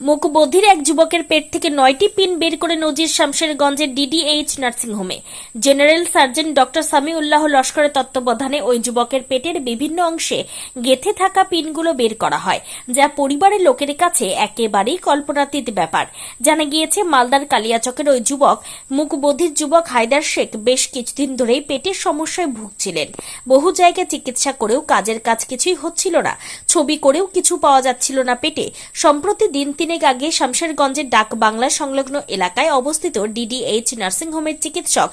মুখবধির এক যুবকের পেট থেকে নয়টি পিন বের করে নজির শামশেরগঞ্জের ডিডিএইচ নার্সিংহোমে। জেনারেল সার্জন ডক্টর সামিউল্লাহ লস্করের তত্ত্বাবধানে ওই যুবকের পেটের বিভিন্ন অংশে গেথে থাকা পিনগুলো বের করা হয়, যা পরিবারের লোকের কাছে একেবারেই কল্পনাতীত ব্যাপার। জানা গিয়েছে, মালদার কালিয়াচকের ওই যুবক মুখবধির যুবক হায়দার শেখ, বেশ কিছুদিন ধরেই পেটের সমস্যায় ভুগছিলেন। বহু জায়গায় চিকিৎসা করেও কাজের কাজ কিছুই হচ্ছিল না। ছবি করেও কিছু পাওয়া যাচ্ছিল না পেটে। সম্প্রতি দিন তিনেক আগে শামশেরগঞ্জের ডাক বাংলা সংলগ্ন এলাকায় অবস্থিত ডিডিএইচ নার্সিংহোমের চিকিৎসক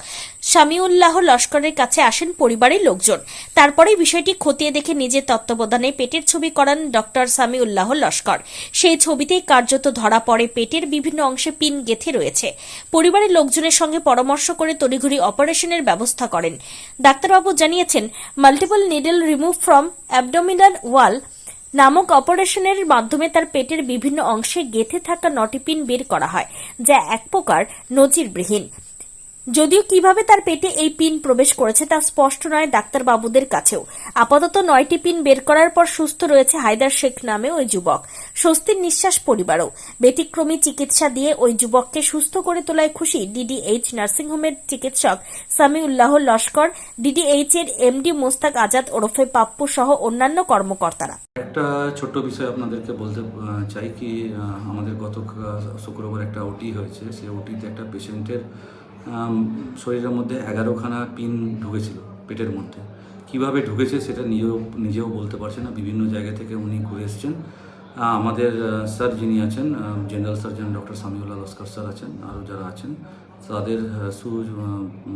শামিউল্লাহ লস্করের কাছে আসেন পরিবারের লোকজন। তারপরে বিষয়টি খতিয়ে দেখে নিজের তত্ত্বাবধানে পেটের ছবি করান ডক্টর সামিউল্লাহ লস্কর। সেই ছবিতেই কার্যত ধরা পড়ে পেটের বিভিন্ন অংশে পিন গেথে রয়েছে। পরিবারের লোকজনের সঙ্গে পরামর্শ করে তড়িঘড়ি অপারেশনের ব্যবস্থা করেন। ডাক্তারবাবু জানিয়েছেন, multiple needle remove from abdominal wall নামক অপারেশনের মাধ্যমে তার পেটের বিভিন্ন অংশে গেথে থাকা নটিপিন বের করা হয়, যা এক প্রকার নজিরবিহীন। যদিও কীভাবে তার পেটে এই পিন প্রবেশ করেছে তা স্পষ্ট নয় ডাক্তারবাবুদের কাছেও। আপাতত নয়টি পিন বের করার পর সুস্থ রয়েছে হায়দার শেখ নামে ওই যুবক। স্বস্তির নিঃশ্বাস পরিবারও। ব্যতিক্রমী চিকিৎসা দিয়ে ওই যুবককে সুস্থ করে তোলায় খুশি ডিডিএইচ নার্সিংহোমের চিকিৎসক সামিউল্লাহ লস্কর ডিডিএইচ এর এমডি মোস্তাক আজাদ ওরফে পাপ্পু সহ অন্যান্য কর্মকর্তারা। একটা ছোট্ট বিষয় আপনাদেরকে বলতে চাই কি আমাদের গত শুক্রবার একটা ওটি হয়েছে। সেই ওটিতে একটা পেশেন্টের শরীরের মধ্যে এগারোখানা পিন ঢুকেছিল পেটের মধ্যে। কীভাবে ঢুকেছে সেটা নিজেও নিজেও বলতে পারছে না। বিভিন্ন জায়গা থেকে উনি ঘুরে এসছেন। আমাদের স্যার যিনি আছেন general surgeon doctor Samiullah Laskar sir আছেন, আরও যারা আছেন, তাদের সু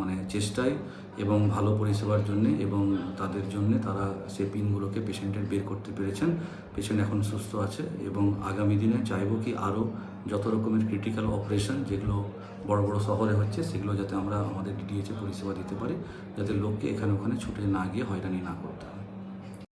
মানে চেষ্টায় এবং ভালো পরিষেবার জন্য এবং তাদের জন্য তারা সেই পিনগুলোকে পেশেন্টের বের করতে পেরেছেন। পেশেন্ট এখন সুস্থ আছে এবং আগামী দিনে চাইব কি আরও যত রকমের ক্রিটিক্যাল অপারেশন যেগুলো বড় বড় শহরে হচ্ছে, সেগুলো যাতে আমরা আমাদের ডিডিএচে পরিষেবা দিতে পারি, যাতে লোককে এখানে ওখানে ছুটে না গিয়ে হয়রানি না করতে হয়।